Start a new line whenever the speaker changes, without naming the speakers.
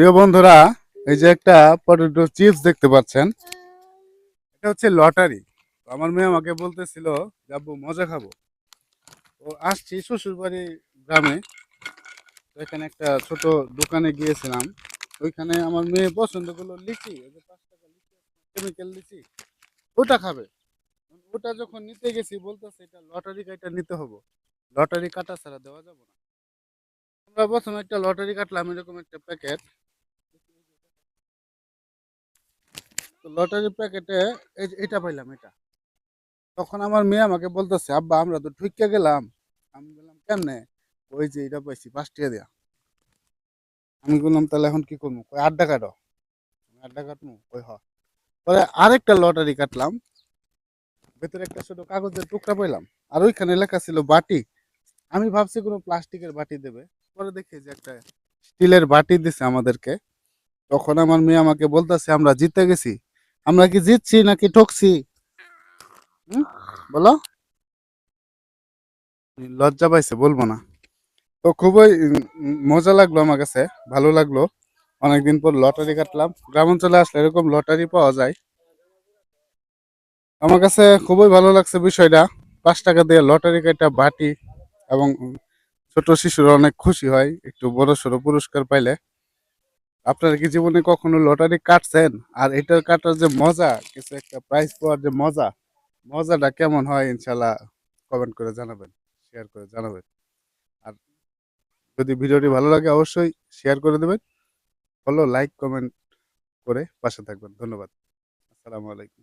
প্রিয় বন্ধুরা, এই যে একটা পটেটো চিপস দেখতে পাচ্ছেন, এটা হচ্ছে লটারি। আমার মেয়ে আমাকে বলতেছিল যাব মজা খাব। ও আসছি শ্বশুরবাড়ি গ্রামে। এখানে একটা ছোট দোকানে গিয়েছিলাম। ওইখানে আমার মেয়ে পছন্দ করল লিচি। ওই যে পাঁচ টাকা লিচি কেমিক্যাল লিচি, ওটা খাবে। ওটা যখন নিতে গেছি, বলতেছে, এটা লটারি কাটা নিতে হবে। লটারি কাটা ছাড়া দেওয়া যাবে না। আমরা প্রথমে একটা লটারি কাটলাম, এরকম একটা প্যাকেট। তো লটারি প্যাকেটে এটা পাইলাম এটা। তখন আমার মেয়ে আমাকে বলতেছে, আব্বা, আমরা তো ঠুইকে গেলাম। আমি বললাম, কেমনে? ওই যে এটা পাইছি, পাঁচ টাকা দেয়া। আমি বললাম, তাহলে এখন কি করব? কই, আড্ডা কাটো। আড্ডা কাটবো কই, হ। পরে আরেকটা লটারি কাটলাম। ভেতরে একটা ছোট কাগজের টুকরা পাইলাম। আর ওইখানে লেখা ছিল বাটি। আমি ভাবছি কোনো প্লাস্টিকের বাটি দেবে। পরে দেখি যে একটা স্টিলের বাটি দিছে আমাদেরকে। তখন আমার মেয়ে আমাকে বলতেছে, আমরা জিতে গেছি। আমরা কি জিতছি নাকি ঠকছি? বলো। লজ্জা পাইছে, বলব না। তো খুবই মজা লাগল আমার কাছে, ভালো লাগল। অনেকদিন পর লটারি কাটলাম। গ্রাম অঞ্চলে আসলে এরকম লটারি পাওয়া যায়। আমার কাছে খুবই ভালো লাগছে বিষয়টা। পাঁচ টাকা দিয়ে লটারি কাটা বাটি এবং ছোট শিশুরা অনেক খুশি হয়, একটু বড় সড়ো পুরস্কার পাইলে। আপনারা কি জীবনে কখনো লটারি কাটছেন? আর এটার কাটার যে মজা, কিছু একটা প্রাইজ পাওয়ার যে মজা, মজাটা কেমন হয় ইনশাল্লাহ কমেন্ট করে জানাবেন শেয়ার করে জানাবেন। আর যদি ভিডিওটি ভালো লাগে অবশ্যই শেয়ার করে দেবেন ফলো লাইক কমেন্ট করে পাশে থাকবেন। ধন্যবাদ। আসসালামু আলাইকুম।